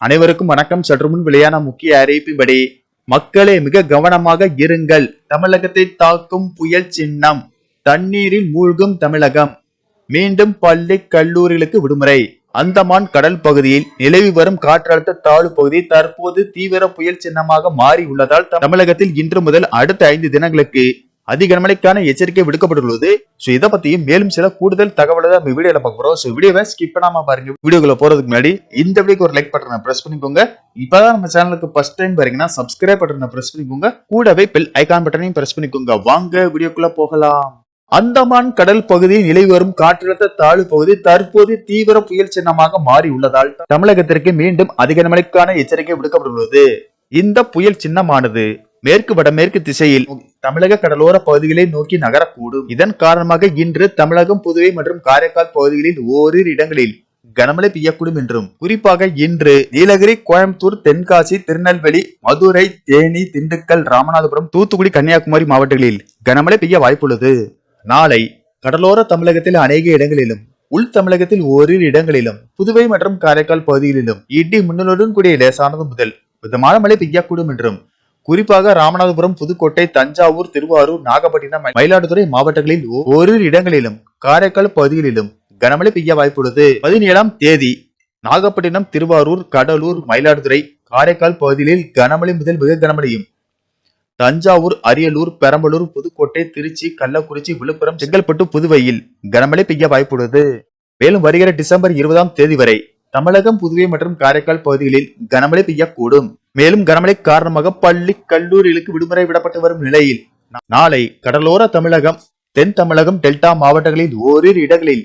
அனைவருக்கும் வணக்கம். சற்று முன் வெளியான முக்கிய அறிவிப்பின்படி மக்களே மிக கவனமாக இருங்கள். தமிழகத்தை தாக்கும் புயல் சின்னம். தண்ணீரில் மூழ்கும் தமிழகம். மீண்டும் பள்ளி கல்லூரிகளுக்கு விடுமுறை. அந்தமான் கடல் பகுதியில் நிலவி வரும் காற்றழுத்த தாழ்வு பகுதி தற்போது தீவிர புயல் சின்னமாக மாறி உள்ளதால் தமிழகத்தில் இன்று முதல் அடுத்த ஐந்து தினங்களுக்கு அதிக கனமழைக்கான எச்சரிக்கை விடுக்கப்பட்டுள்ளது. சோ இதை பத்தியும் மேலும் சில கூடுதல் தகவலை நம்ம வீடியோல பார்க்க சோ வீடியோவை ஸ்கிப் பண்ணாம பாருங்க. வீடியோக்குள்ள போறதுக்கு முன்னாடி இந்த வீடியோக்கு ஒரு லைக் பட்டனை பிரஸ் பண்ணிக்கோங்க. இப்பதான் நம்ம சேனலுக்கு ஃபர்ஸ்ட் டைம் பாருங்கன்னா சப்ஸ்கிரைப் பட்டனை பிரஸ் பண்ணிக்கோங்க. கூடவே பெல் ஐகான் பட்டனையும் பிரஸ் பண்ணிக்கோங்க. வாங்க வீடியோக்குள்ள போகலாம். அந்தமான் கடல் பகுதியில் நிலை வரும் காற்றழுத்த தாழ்வு பகுதி தற்போது தீவிர புயல் சின்னமாக மாறி உள்ளதால் தமிழகத்திற்கு மீண்டும் அதிக மழைக்கான எச்சரிக்கை விடுக்கப்பட்டுள்ளது. இந்த புயல் சின்னமானது மேற்கு வடமேற்கு திசையில் தமிழக கடலோர பகுதிகளை நோக்கி நகரக்கூடும். இதன் காரணமாக இன்று தமிழகம் புதுவை மற்றும் காரைக்கால் பகுதிகளில் ஓரிரு இடங்களில் கனமழை பெய்யக்கூடும் என்றும் குறிப்பாக இன்று நீலகிரி கோயம்புத்தூர் தென்காசி திருநெல்வேலி மதுரை தேனி திண்டுக்கல் ராமநாதபுரம் தூத்துக்குடி கன்னியாகுமரி மாவட்டங்களில் கனமழை பெய்ய வாய்ப்புள்ளது. நாளை கடலோர தமிழகத்தில் அநேக இடங்களிலும் உள் தமிழகத்தில் ஓரிரு இடங்களிலும் புதுவை மற்றும் காரைக்கால் பகுதிகளிலும் இடி மின்னலுடன் கூடிய லேசானது முதல் மிதமான மழை பெய்யக்கூடும் என்றும் குறிப்பாக ராமநாதபுரம் புதுக்கோட்டை தஞ்சாவூர் திருவாரூர் நாகப்பட்டினம் மயிலாடுதுறை மாவட்டங்களில் ஓரிரு இடங்களிலும் காரைக்கால் பகுதிகளிலும் கனமழை பெய்ய வாய்ப்புள்ளது. பதினேழாம் தேதி நாகப்பட்டினம் திருவாரூர் கடலூர் மயிலாடுதுறை காரைக்கால் பகுதிகளில் கனமழை முதல் மிக கனமழையும். தஞ்சாவூர் அரியலூர் பெரம்பலூர் புதுக்கோட்டை திருச்சி கள்ளக்குறிச்சி விழுப்புரம் செங்கல்பட்டு புதுவையில் கனமழை பெய்ய வாய்ப்புள்ளது. மேலும் வருகிற டிசம்பர் இருபதாம் தேதி வரை தமிழகம் புதுவை மற்றும் காரைக்கால் பகுதிகளில் கனமழை பெய்யக்கூடும். மேலும் கனமழை காரணமாக பள்ளி கல்லூரிகளுக்கு விடுமுறை விடப்பட்டு வரும் நிலையில் நாளை கடலோர தமிழகம் தென் தமிழகம் டெல்டா மாவட்டங்களில் ஓரிரு இடங்களில்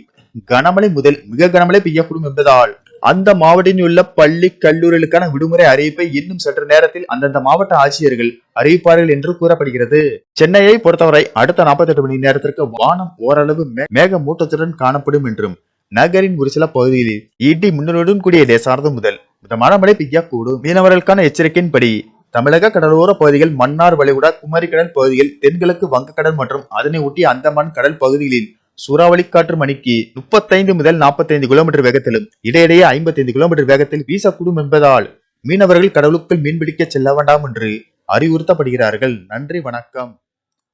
கனமழை முதல் மிக கனமழை பெய்யக்கூடும் என்பதால் அந்த மாவட்டத்தில் உள்ள பள்ளி கல்லூரிகளுக்கான விடுமுறை அறிவிப்பை இன்னும் சற்று நேரத்தில் அந்தந்த மாவட்ட ஆட்சியர்கள் அறிவிப்பார்கள் என்று கூறப்படுகிறது. சென்னையை பொறுத்தவரை அடுத்த 48 மணி நேரத்திற்கு வானம் ஓரளவு மே- மூட்டத்துடன் காணப்படும் என்றும் நகரின் ஒரு சில பகுதிகளில் இடி மின்னலுடன் கூடிய லேசானது முதல் மிதமான மழை பெய்யக்கூடும் மீனவர்களுக்கான எச்சரிக்கையின்படி தமிழக கடலோர பகுதிகள் மன்னார் வளைகுடா குமரிக்கடல் பகுதிகள் தென்கிழக்கு வங்கக்கடல் மற்றும் அதனை ஒட்டிய அந்தமான் கடல் பகுதிகளில் சூறாவளி காற்று மணிக்கு முப்பத்தைந்து முதல் 45 கிலோமீட்டர் வேகத்திலும் இடையிடையே 55 கிலோமீட்டர் வேகத்தில் வீசக்கூடும் என்பதால் மீனவர்கள் கடலுக்குள் மீன்பிடிக்க செல்ல வேண்டாம் என்று அறிவுறுத்தப்படுகிறார்கள். நன்றி வணக்கம்.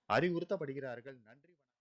அறிவுறுத்தப்படுகிறார்கள். நன்றி